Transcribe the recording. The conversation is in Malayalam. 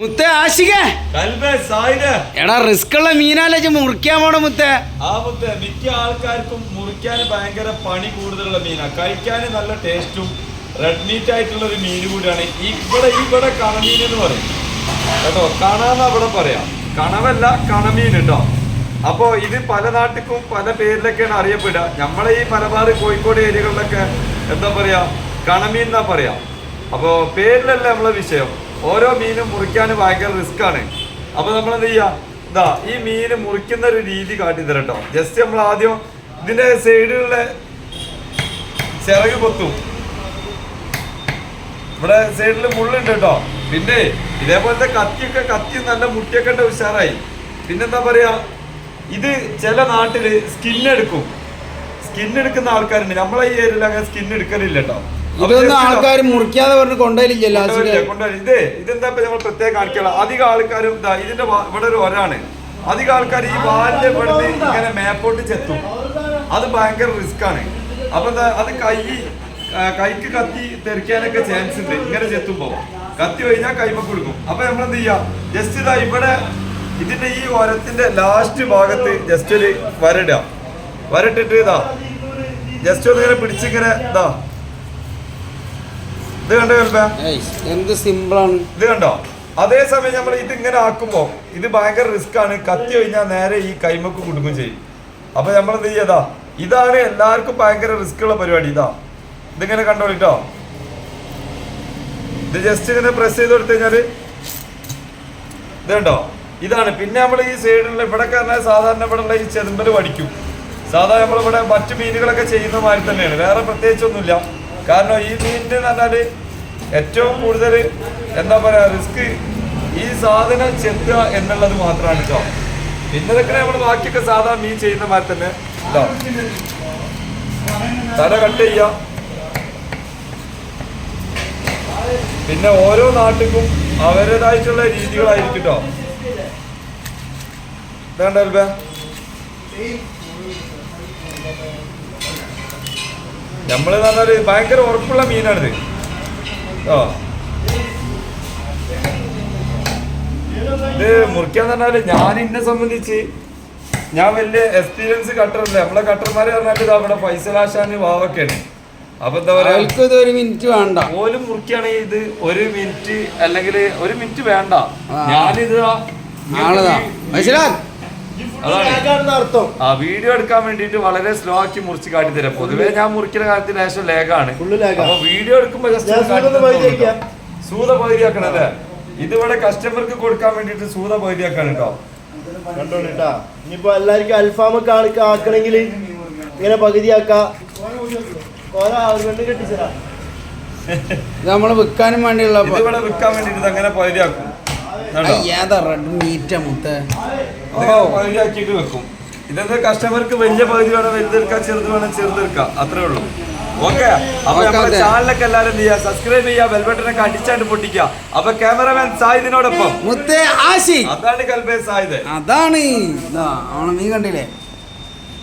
മുത്തേ ആശികേ. കൽബേ സായിദേ. എടാ റിസ്ക് ഉള്ള മീനാലെ ഇജ്ജ് മുറിക്കാൻ പോണ മുത്തേ. ആ മുത്തേ മിക്ക ആൾക്കാർക്കും മുറിക്കാൻ ഭയങ്കര പണി കൂടുതലുള്ള മീനാ. കഴിക്കാൻ നല്ല ടേസ്റ്റും റെഡ് മീറ്റ് ആയിട്ടുള്ള ഒരു മീൻ കൂടിയാണ്. ഇവിടെ ഇവിടെ കണമീൻ എന്ന് പറയും. കേട്ടോ കണന്ന് അവിടെ പറയാം. കണവല്ല കണമീൻ കേട്ടോ അപ്പോൾ ഇത് പല നാട്ടിലും പല പേരിലൊക്കെയാണ് അറിയപ്പെടുക. നമ്മളെ ഈ മലബാർ കോഴിക്കോട് ഏരിയകളിലൊക്കെ എന്താ പറയാ? കണമീൻ എന്നാ പറയാ. അപ്പോൾ പേരിലല്ല നമ്മളെ വിഷയം. ഓരോ മീനും മുറിക്കാൻ ഭയങ്കര റിസ്ക് ആണ്. അപ്പൊ നമ്മൾ എന്ത് ചെയ്യാ? ഇതാ ഈ മീൻ മുറിക്കുന്ന ഒരു രീതി കേട്ടോ ജസ്റ്റ് നമ്മൾ ആദ്യം ഇതിന്റെ സൈഡിലുള്ള ചിറക് പൊത്തും ഇവിടെ സൈഡിൽ മുള്ളുണ്ട് കേട്ടോ. പിന്നെ ഇതേപോലത്തെ കത്തിയൊക്കെ കത്തി നല്ല മുട്ടിയൊക്കെ ഉണ്ട് ഉഷാറായി. പിന്നെന്താ പറയാ? ഇത് ചില നാട്ടിൽ സ്കിന്നെടുക്കും സ്കിന്നെടുക്കുന്ന ആൾക്കാരുണ്ട്. നമ്മളെ ഈ ഏരിയയിൽ അങ്ങനെ സ്കിൻ എടുക്കലില്ല കേട്ടോ. ഇതൊന്നും ആൾക്കാർ മുറിക്കാതെ പറഞ്ഞ് കൊണ്ടുവരില്ല, കൊണ്ടുവരില്ല. ഇതെന്താ നമ്മൾ പ്രത്യേകം കാണിക്കണം അധികം ആൾക്കാരും ഇതാ ഇതിന്റെ ഇവിടെ ഒരു ഒരാണ്. അധികം ആൾക്കാർ ഈ വാലിന്റെ ഇവിടുന്ന് ഇങ്ങനെ മേപ്പോട്ട് ചെത്തും. അത് ഭയങ്കര റിസ്ക് ആണ്. അപ്പൊ എന്താ അത് കൈ കൈക്ക് കത്തി തെറിക്കാനൊക്കെ ചാൻസ് ഉണ്ട്. ഇങ്ങനെ ചെത്തുമ്പോ. കത്തി കഴിഞ്ഞാൽ കൈമ കൊടുക്കും. അപ്പൊ നമ്മൾ എന്ത് ചെയ്യാ? ജസ്റ്റ് ഇതാ ഇവിടെ ഇതിന്റെ ഈ ഓരത്തിന്റെ ലാസ്റ്റ് ഭാഗത്ത് ജസ്റ്റ് ഒരു വരടുക വരട്ടിട്ട് ഇതാ ജസ്റ്റ് ഒന്ന് ഇങ്ങനെ പിടിച്ചിങ്ങനെ ഇതാ. ഇത് കണ്ടോ എന്ത് സിമ്പിൾ എന്ത് സിമ്പിളാണ് ഇത് കണ്ടോ? അതേസമയം നമ്മൾ ഇത് ഇങ്ങനെ ആക്കുമ്പോ ഇത് ഭയങ്കര റിസ്ക് ആണ്. കത്തി കഴിഞ്ഞാൽ നേരെ ഈ കൈമക്ക് കുടുങ്ങും ചെയ്യും. അപ്പൊ നമ്മൾ എന്ത് ചെയ്യതാ ഇതാണ് എല്ലാവർക്കും ഭയങ്കര റിസ്ക് ഉള്ള പരിപാടി. ഇതാ ഇതിങ്ങനെ കണ്ടോളിട്ടോ ഇത് ജസ്റ്റ് ഇങ്ങനെ പ്രസ് ചെയ്ത് കൊടുത്തു കഴിഞ്ഞാൽ ഇത് കണ്ടോ? ഇതാണ്. പിന്നെ നമ്മൾ ഈ സൈഡിലുള്ള ഇവിടെ കാരണം സാധാരണ ഇവിടെ ഉള്ള ഈ ചെതുമ്പൽ പഠിക്കും. സാധാരണ നമ്മളിവിടെ മറ്റു മീനുകളൊക്കെ ചെയ്യുന്ന മാതിരി തന്നെയാണ്. വേറെ പ്രത്യേകിച്ചൊന്നുമില്ല. കാരണം ഈ മീനിന് പറഞ്ഞാൽ ഏറ്റവും കൂടുതൽ എന്താ പറയാ റിസ്ക് ഈ സാധനം ചെത്തുക എന്നുള്ളത് മാത്രമാണ് കേട്ടോ പിന്നെ നമ്മൾ ബാക്കിയൊക്കെ സാധാരണ മീൻ ചെയ്യുന്ന മാതിരി തന്നെ ഇതാ തല കട്ട് ചെയ്യാം. പിന്നെ ഓരോ നാട്ടിലും അവരുടേതായിട്ടുള്ള രീതികളായിരിക്കും കേട്ടോ വേണ്ട നമ്മൾ പറഞ്ഞാൽ ഭയങ്കര ഉറപ്പുള്ള മീനാണിത്. ഓ. ഇത് മുറിക്കാന്ന് പറഞ്ഞാൽ ഞാൻ എന്നെ സംബന്ധിച്ച് ഞാൻ വലിയ എക്സ്പീരിയൻസ് കട്ടറല്ലേ നമ്മളെ കട്ടർമാരെ പറഞ്ഞാൽ ഇതാ പൈസ ഫൈസലാശാന് വാവൊക്കെയാണ്. അപ്പൊ എന്താ പറയാ? പോലും ഒരു മിനിറ്റ് വേണ്ട. ഓലും മുറിക്കുകയാണെങ്കിൽ ഇത് ഒരു മിനിറ്റ് അല്ലെങ്കിൽ ഒരു മിനിറ്റ് വേണ്ട. ഞാനിത് ആ മനസ്സിലാ അതാണ്. ആ വീഡിയോ എടുക്കാൻ വേണ്ടിട്ട് വളരെ സ്ലോ ആക്കി മുറിച്ച് കാട്ടി തരാം. പൊതുവേ ഞാൻ മുറിക്കുന്ന കാര്യത്തിൽ ലേശം ആ. അപ്പൊ വീഡിയോ എടുക്കുമ്പോ സൂത ഇതിവിടെ കസ്റ്റമർക്ക് കൊടുക്കാൻ വേണ്ടിട്ട് സൂത പകുതിയാക്കാണ് കേട്ടോ. ഇനിയിപ്പോ എല്ലാവർക്കും അൽഫാമ കാണിക്കണെങ്കിൽ ഇങ്ങനെ പകുതിയാക്കാം നമ്മൾ വിൽക്കാനും വേണ്ടിയുള്ള ഇവിടെ വിൽക്കാൻ വേണ്ടിയിട്ട് അങ്ങനെ പകുതിയാക്കും ഏതാ റെഡ് മീറ്റാ മുത്തേ. പകുതിയാക്കിയിട്ട് വെക്കും. ഇതെന്താ കസ്റ്റമർക്ക് വലിയ പകുതി വേണം വലുതെടുക്കാം ചെറുത് വേണം ചെറുതെടുക്കാം? അത്രേ ഉള്ളൂ. ഓക്കെ. അപ്പൊ നമ്മുടെ ചാനലൊക്കെ എല്ലാവരും എന്ത് സബ്സ്ക്രൈബ് ചെയ്യുക ബെൽബട്ടനൊക്കെ അടിച്ചാണ്ട് പൊട്ടിക്കുക. അപ്പൊ ക്യാമറമാൻ സായിദിനോടൊപ്പം. അതാണ് കൽബേ സായിദ്. അതാണ്. നീ കണ്ടില്ലേ?